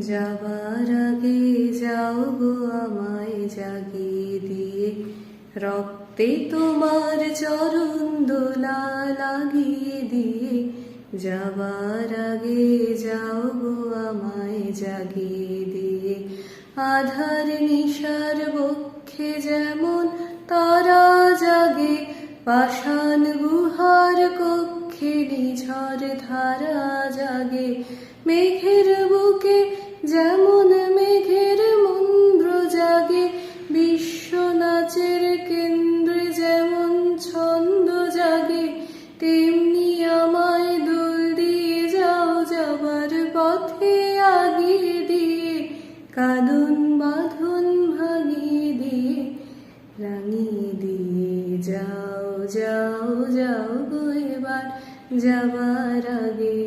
যাবার আগে যাও গো আমায় জাগিয়ে দিয়ে। রক্তে তোমার চরণ দোলা লাগিয়ে দিয়ে। যাবার আগে যাও গো আমায় জাগিয়ে দিয়ে। আধার নিশার বক্ষে যেমন তারা জাগে, পাষাণ গুহার কক্ষে নিঝড় ধারা জাগে। মেঘের যেমন মেঘের মন্দ্র জাগে বিশ্ব নাচের কেন্দ্রে যেমন ছন্দ জাগে, তেমনি আমায় দোল দিয়ে যাও যাবার পথে আগিয়ে দিয়ে, কাঁদন বাঁধন ভাঙিয়ে দিয়ে, রাঙিয়ে দিয়ে যাও যাও যাও এবার যাবার আগে।